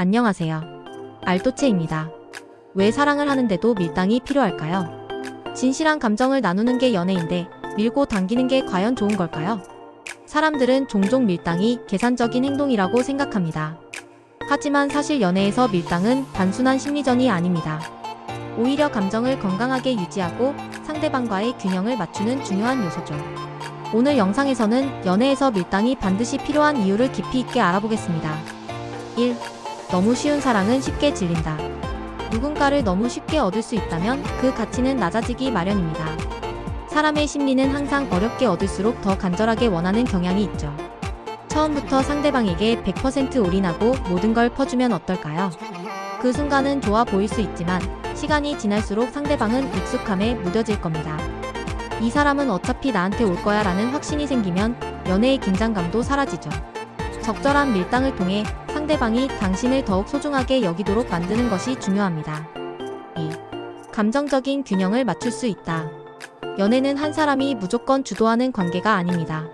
안녕하세요. 알토체입니다. 왜 사랑을 하는데도 밀당이 필요할까요? 진실한 감정을 나누는 게 연애인데 밀고 당기는 게 과연 좋은 걸까요? 사람들은 종종 밀당이 계산적인 행동이라고 생각합니다. 하지만 사실 연애에서 밀당은 단순한 심리전이 아닙니다. 오히려 감정을 건강하게 유지하고 상대방과의 균형을 맞추는 중요한 요소죠. 오늘 영상에서는 연애에서 밀당이 반드시 필요한 이유를 깊이 있게 알아보겠습니다. 1. 너무 쉬운 사랑은 쉽게 질린다. 누군가를 너무 쉽게 얻을 수 있다면 그 가치는 낮아지기 마련입니다. 사람의 심리는 항상 어렵게 얻을수록 더 간절하게 원하는 경향이 있죠. 처음부터 상대방에게 100% 올인하고 모든 걸 퍼주면 어떨까요? 그 순간은 좋아 보일 수 있지만 시간이 지날수록 상대방은 익숙함에 무뎌질 겁니다. 이 사람은 어차피 나한테 올 거야 라는 확신이 생기면 연애의 긴장감도 사라지죠. 적절한 밀당을 통해 상대방이 당신을 더욱 소중하게 여기도록 만드는 것이 중요합니다. 2. 감정적인 균형을 맞출 수 있다. 연애는 한 사람이 무조건 주도하는 관계가 아닙니다.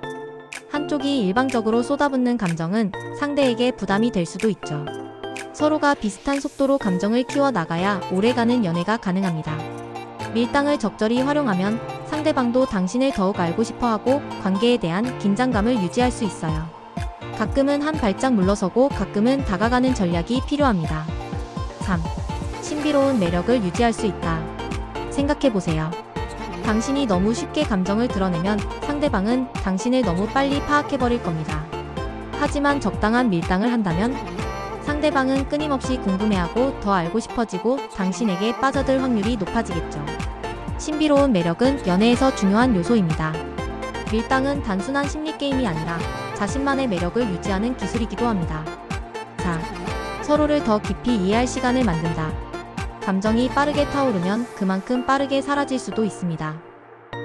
한쪽이 일방적으로 쏟아붓는 감정은 상대에게 부담이 될 수도 있죠. 서로가 비슷한 속도로 감정을 키워 나가야 오래가는 연애가 가능합니다. 밀당을 적절히 활용하면 상대방도 당신을 더욱 알고 싶어 하고 관계에 대한 긴장감을 유지할 수 있어요. 가끔은 한 발짝 물러서고 가끔은 다가가는 전략이 필요합니다. 3. 신비로운 매력을 유지할 수 있다. 생각해보세요. 당신이 너무 쉽게 감정을 드러내면 상대방은 당신을 너무 빨리 파악해버릴 겁니다. 하지만 적당한 밀당을 한다면 상대방은 끊임없이 궁금해하고 더 알고 싶어지고 당신에게 빠져들 확률이 높아지겠죠. 신비로운 매력은 연애에서 중요한 요소입니다. 밀당은 단순한 심리게임이 아니라 자신만의 매력을 유지하는 기술이기도 합니다. 4. 서로를 더 깊이 이해할 시간을 만든다. 감정이 빠르게 타오르면 그만큼 빠르게 사라질 수도 있습니다.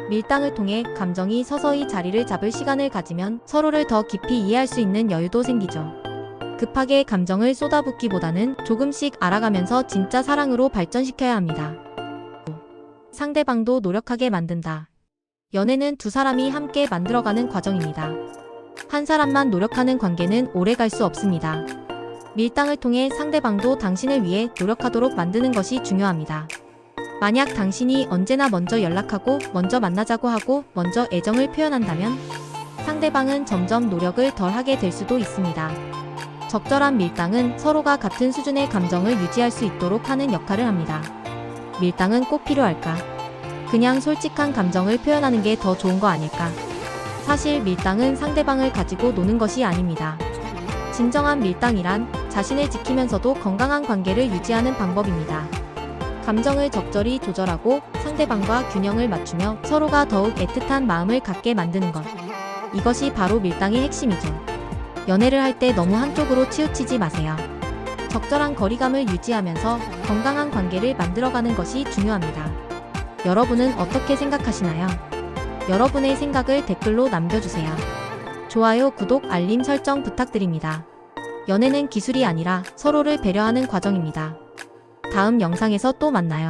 밀당을 통해 감정이 서서히 자리를 잡을 시간을 가지면 서로를 더 깊이 이해할 수 있는 여유도 생기죠. 급하게 감정을 쏟아붓기보다는 조금씩 알아가면서 진짜 사랑으로 발전시켜야 합니다. 5. 상대방도 노력하게 만든다. 연애는 두 사람이 함께 만들어가는 과정입니다. 한 사람만 노력하는 관계는 오래 갈 수 없습니다. 밀당을 통해 상대방도 당신을 위해 노력하도록 만드는 것이 중요합니다. 만약 당신이 언제나 먼저 연락하고 먼저 만나자고 하고 먼저 애정을 표현한다면 상대방은 점점 노력을 덜 하게 될 수도 있습니다. 적절한 밀당은 서로가 같은 수준의 감정을 유지할 수 있도록 하는 역할을 합니다. 밀당은 꼭 필요할까? 그냥 솔직한 감정을 표현하는 게 더 좋은 거 아닐까? 사실 밀당은 상대방을 가지고 노는 것이 아닙니다. 진정한 밀당이란 자신을 지키면서도 건강한 관계를 유지하는 방법입니다. 감정을 적절히 조절하고 상대방과 균형을 맞추며 서로가 더욱 애틋한 마음을 갖게 만드는 것. 이것이 바로 밀당의 핵심이죠. 연애를 할 때 너무 한쪽으로 치우치지 마세요. 적절한 거리감을 유지하면서 건강한 관계를 만들어가는 것이 중요합니다. 여러분은 어떻게 생각하시나요? 여러분의 생각을 댓글로 남겨주세요. 좋아요, 구독, 알림 설정 부탁드립니다. 연애는 기술이 아니라 서로를 배려하는 과정입니다. 다음 영상에서 또 만나요.